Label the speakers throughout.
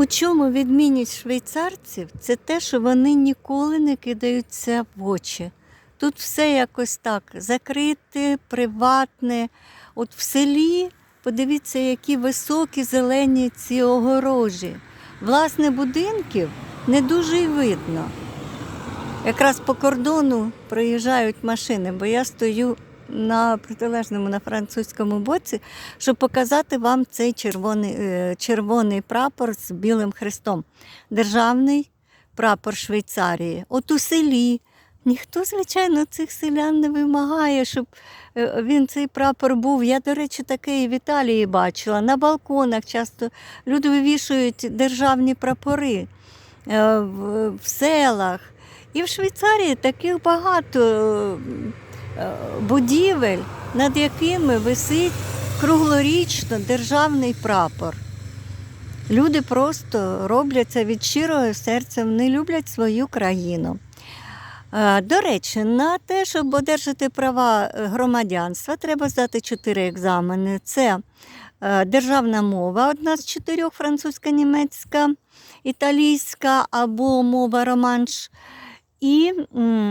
Speaker 1: У чому відмінність швейцарців? Це те, що вони ніколи не кидаються в очі. Тут все якось так закрите, приватне. От в селі подивіться, які високі зелені ці огорожі. Власне, будинків не дуже й видно. Якраз по кордону проїжджають машини, бо я стою на протилежному на французькому боці, щоб показати вам цей червоний, е, червоний прапор з білим хрестом. Державний прапор Швейцарії. От у селі. Ніхто, звичайно, цих селян не вимагає, щоб е, він цей прапор був. Я, до речі, таке і в Італії бачила. На балконах часто люди вивішують державні прапори е, в, селах. І в Швейцарії таких багато будівель, над якими висить круглорічно державний прапор. Люди просто роблять це від щирого серця, вони люблять свою країну. Е, До речі, на те, щоб одержати права е, громадянства, треба здати чотири екзамени. Це е, державна мова, одна з чотирьох французька, німецька, італійська або мова романш, і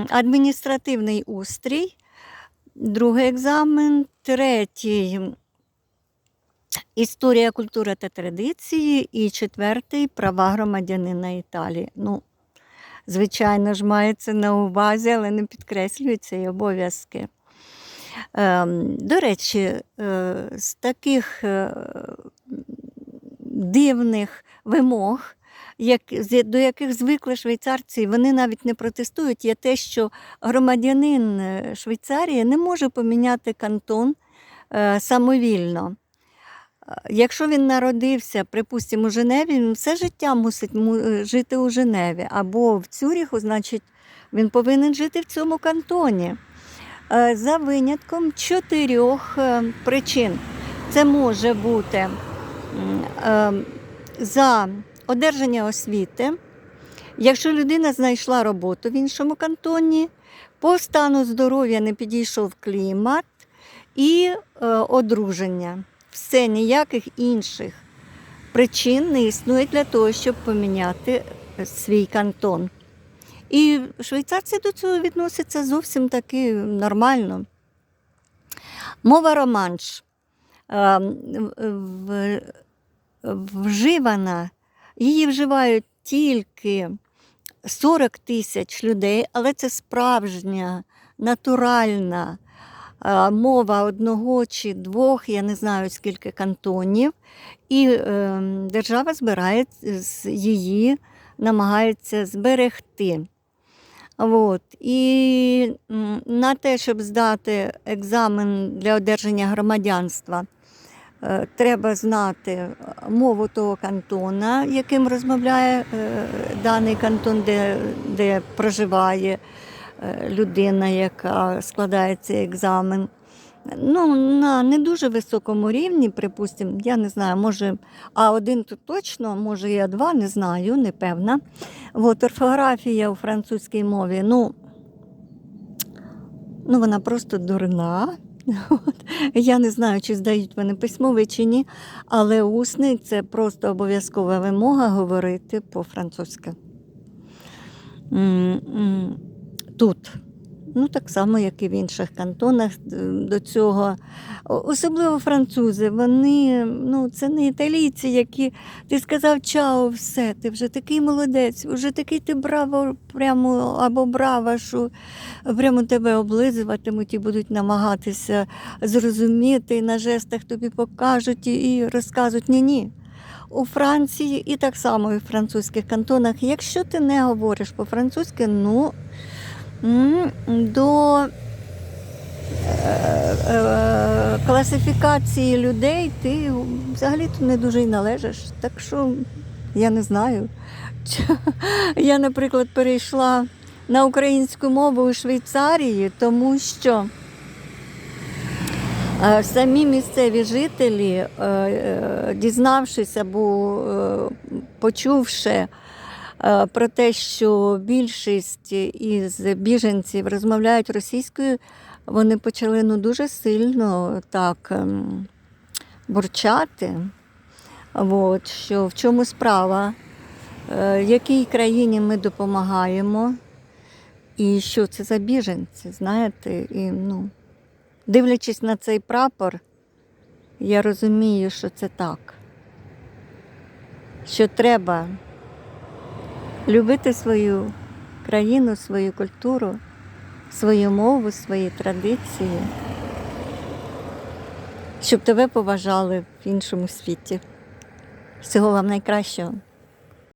Speaker 1: адміністративний устрій, другий екзамен, третій історія, культура та традиції, і четвертий права громадянина Італії. Ну, звичайно ж, мається на увазі, але не підкреслюються і обов'язки. Ем, До речі, е, з таких е, дивних вимог, як, до яких звикли швейцарці, вони навіть не протестують, є те, що громадянин е, Швейцарії не може поміняти кантон е, самовільно. Е, Якщо він народився, припустимо, у Женеві, він все життя мусить жити у Женеві або в Цюріху, значить, він повинен жити в цьому кантоні. За винятком чотирьох причин. Це може бути е, за одержання освіти, якщо людина знайшла роботу в іншому кантоні, по стану здоров'я не підійшов клімат і е, одруження. Все ніяких інших причин не існує для того, щоб поміняти е, свій кантон. І швейцарці до цього відносяться зовсім таки нормально. Мова романш е, в- вживана, її вживають тільки 40 тисяч людей, але це справжня, натуральна е, мова одного чи двох, я не знаю скільки кантонів, і е, держава збирає її, намагається зберегти. От. І на те, щоб здати екзамен для одержання громадянства, треба знати мову того кантона, яким розмовляє е, даний кантон, де, де проживає е, людина, яка складає цей екзамен. Ну, на не дуже високому рівні, припустимо, я не знаю, може А1 тут точно, може і А2, не знаю, не певна. От, орфографія у французькій мові, ну, ну вона просто дурна. От. Я не знаю, чи здають мене письмовий чи ні, але усний це просто обов'язкова вимога говорити по-французьки. Тут. Ну, так само, як і в інших кантонах е, до цього. Особливо французи, вони, ну, це не італійці, які ти сказав чао, все, ти вже такий молодець, вже такий ти браво, прямо або брава, що прямо тебе облизуватимуть і будуть намагатися зрозуміти, і на жестах тобі покажуть і, розкажуть ні-ні. У Франції і так само і в французьких кантонах, якщо ти не говориш по-французьки, ну до е, е, класифікації людей ти взагалі то не дуже й належиш. Так що я не знаю. Я, наприклад, перейшла на українську мову у Швейцарії, тому що е, самі місцеві жителі, дізнавшись або почувши про те, що більшість із біженців розмовляють російською, вони почали ну, дуже сильно так ем, бурчати. От, що в чому справа, е, якій країні ми допомагаємо, і що це за біженці, знаєте, і, ну, дивлячись на цей прапор, я розумію, що це так. Що треба любити свою країну, свою культуру, свою мову, свої традиції, щоб тебе поважали в іншому світі. Всього вам найкращого.